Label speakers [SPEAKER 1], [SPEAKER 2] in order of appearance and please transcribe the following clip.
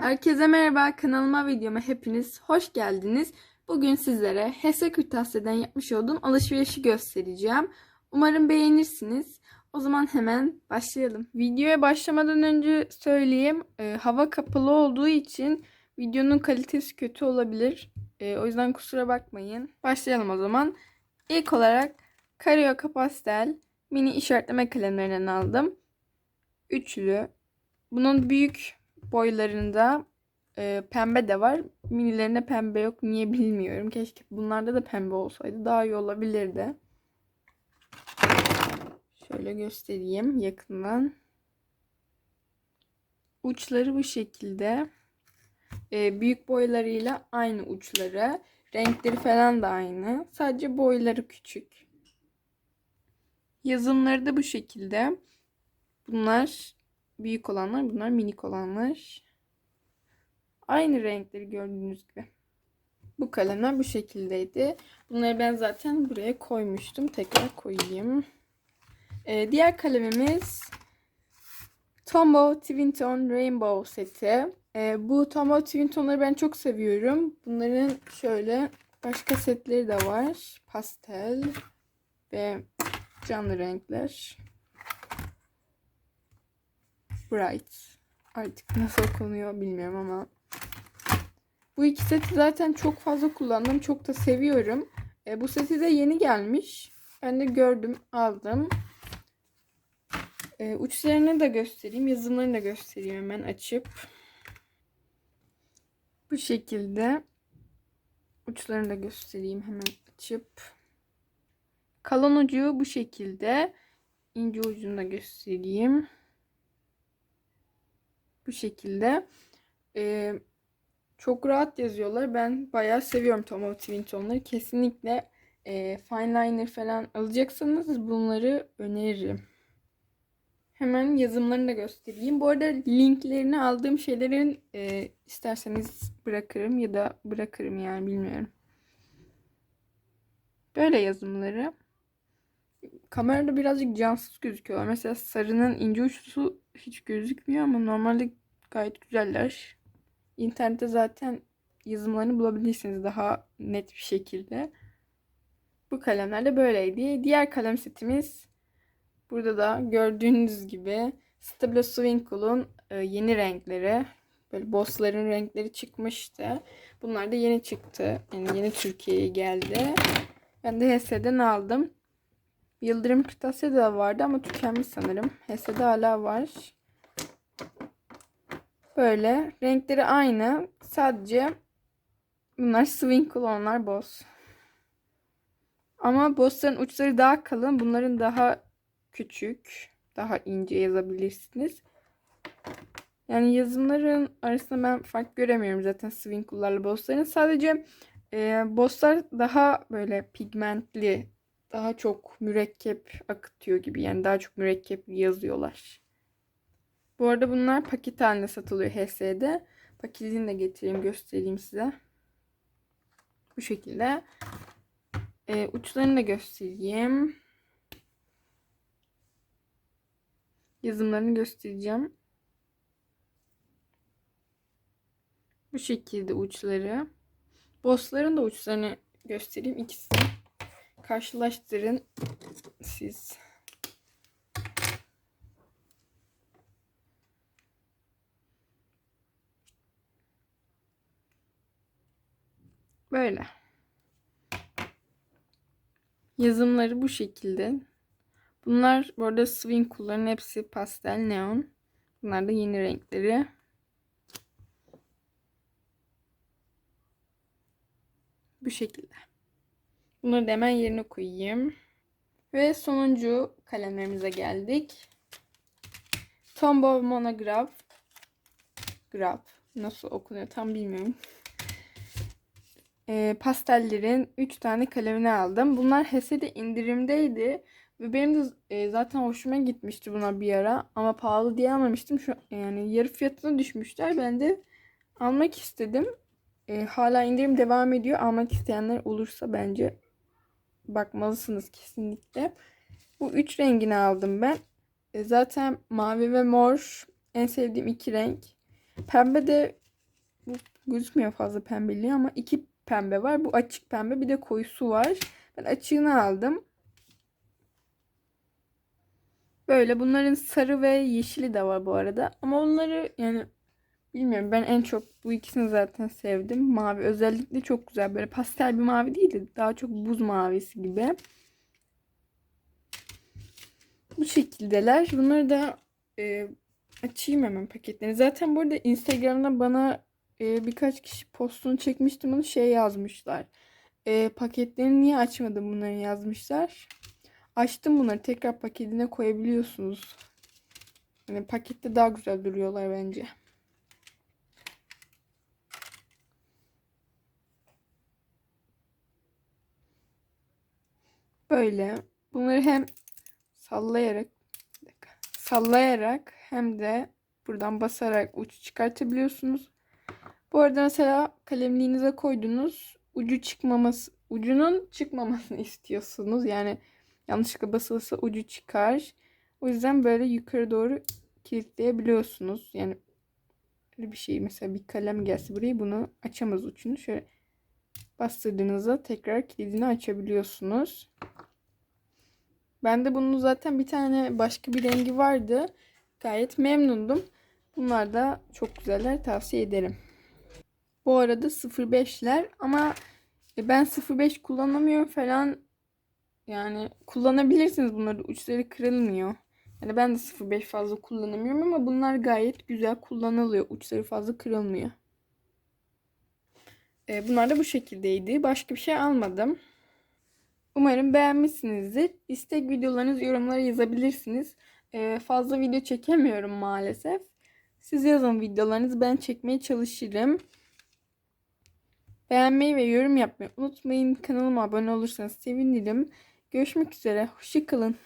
[SPEAKER 1] Herkese merhaba kanalıma videoma hepiniz hoş geldiniz. Bugün sizlere Hese Kırtasiye'den yapmış olduğum alışverişi göstereceğim. Umarım beğenirsiniz. O zaman hemen başlayalım. Videoya başlamadan önce söyleyeyim. e, hava kapalı olduğu için videonun kalitesi kötü olabilir. E, o yüzden kusura bakmayın. Başlayalım o zaman. İlk olarak Carioca Pastel mini işaretleme kalemlerinden aldım. Üçlü. Bunun büyük boylarında e, pembe de var. Minilerinde pembe yok. Niye bilmiyorum. Keşke bunlarda da pembe olsaydı daha iyi olabilirdi. Şöyle göstereyim yakından. Uçları bu şekilde. E, büyük boylarıyla aynı uçları. Renkleri falan da aynı. Sadece boyları küçük. Yazımları da bu şekilde. Bunlar büyük olanlar, bunlar minik olanlar. Aynı renkleri gördüğünüz gibi. Bu kalemler bu şekildeydi. Bunları ben zaten buraya koymuştum. Tekrar koyayım. Ee, diğer kalemimiz Tombow Twin Tone Rainbow seti. Ee, bu Tombow Twin Tone'ları ben çok seviyorum. Bunların şöyle başka setleri de var. Pastel ve canlı renkler. Bright. Artık nasıl okunuyor bilmiyorum ama. Bu iki seti zaten çok fazla kullandım. Çok da seviyorum. E, bu seti de yeni gelmiş. Ben de gördüm, aldım. E, uçlarını da göstereyim. Yazımlarını da göstereyim hemen açıp. Bu şekilde. Uçlarını da göstereyim hemen açıp. Kalın ucu bu şekilde. İnce ucunu da göstereyim. Bu şekilde. Ee, çok rahat yazıyorlar. Ben bayağı seviyorum Tomo Twin Tone'ları. Kesinlikle e, fine liner falan alacaksanız bunları öneririm. Hemen yazımlarını da göstereyim. Bu arada linklerini aldığım şeylerin e, isterseniz bırakırım ya da bırakırım yani bilmiyorum. Böyle yazımları. Kamerada birazcık cansız gözüküyorlar. Mesela sarının ince uçlusu hiç gözükmüyor ama normalde gayet güzeller. İnternette zaten yazımlarını bulabilirsiniz daha net bir şekilde. Bu kalemler de böyleydi. Diğer kalem setimiz burada da gördüğünüz gibi Stabilo Swinkle'un e, yeni renkleri. Böyle bossların renkleri çıkmıştı. Bunlar da yeni çıktı. Yani yeni Türkiye'ye geldi. Ben de HS'den aldım. Yıldırım kırtasiye de vardı ama tükenmiş sanırım. HS'de hala var. Böyle renkleri aynı. Sadece bunlar Swinkle onlar boss. Ama bossların uçları daha kalın. Bunların daha küçük. Daha ince yazabilirsiniz. Yani yazımların arasında ben fark göremiyorum zaten Swinkle'larla bossların. Sadece e, bosslar daha böyle pigmentli daha çok mürekkep akıtıyor gibi. Yani daha çok mürekkep yazıyorlar. Bu arada bunlar paket halinde satılıyor HS'de. Paketini de getireyim göstereyim size. Bu şekilde. Ee, uçlarını da göstereyim. Yazımlarını göstereceğim. Bu şekilde uçları. Bossların da uçlarını göstereyim ikisini karşılaştırın siz. Böyle. Yazımları bu şekilde. Bunlar bu arada Swinkle'ların hepsi pastel neon. Bunlar da yeni renkleri. Bu şekilde. Bunları da hemen yerine koyayım. Ve sonuncu kalemlerimize geldik. Tombow Monograph. Graph. Nasıl okunuyor tam bilmiyorum. E, pastellerin 3 tane kalemini aldım. Bunlar HES'de indirimdeydi. Ve benim de e, zaten hoşuma gitmişti buna bir ara. Ama pahalı diye almamıştım. Şu, yani yarı fiyatına düşmüşler. Ben de almak istedim. E, hala indirim devam ediyor. Almak isteyenler olursa bence bakmalısınız kesinlikle. Bu üç rengini aldım ben. E, zaten mavi ve mor en sevdiğim iki renk. Pembe de bu gözükmüyor fazla pembeliği ama iki pembe var. Bu açık pembe bir de koyusu var. Ben açığını aldım. Böyle bunların sarı ve yeşili de var bu arada. Ama onları yani bilmiyorum ben en çok bu ikisini zaten sevdim. Mavi özellikle çok güzel. Böyle pastel bir mavi değil de daha çok buz mavisi gibi. Bu şekildeler. Bunları da e, açayım hemen paketlerini. Zaten burada Instagram'da bana e, birkaç kişi postunu çekmiştim. Bunu şey yazmışlar. E, paketlerini niye açmadın bunları yazmışlar. Açtım bunları tekrar paketine koyabiliyorsunuz. Yani pakette daha güzel duruyorlar bence. Böyle. Bunları hem sallayarak sallayarak hem de buradan basarak uç çıkartabiliyorsunuz. Bu arada mesela kalemliğinize koydunuz. Ucu çıkmaması, ucunun çıkmamasını istiyorsunuz. Yani yanlışlıkla basılırsa ucu çıkar. O yüzden böyle yukarı doğru kilitleyebiliyorsunuz. Yani bir şey mesela bir kalem gelse buraya bunu açamaz ucunu. Şöyle bastırdığınızda tekrar kilidini açabiliyorsunuz. Ben de bunun zaten bir tane başka bir rengi vardı. Gayet memnundum. Bunlar da çok güzeller. Tavsiye ederim. Bu arada 05'ler ama ben 05 kullanamıyorum falan. Yani kullanabilirsiniz bunları. Uçları kırılmıyor. Yani ben de 05 fazla kullanamıyorum ama bunlar gayet güzel kullanılıyor. Uçları fazla kırılmıyor. E, bunlar da bu şekildeydi. Başka bir şey almadım. Umarım beğenmişsinizdir. İstek videolarınız yorumlara yazabilirsiniz. E, fazla video çekemiyorum maalesef. Siz yazın videolarınızı ben çekmeye çalışırım. Beğenmeyi ve yorum yapmayı unutmayın. Kanalıma abone olursanız sevinirim. Görüşmek üzere. Hoşçakalın.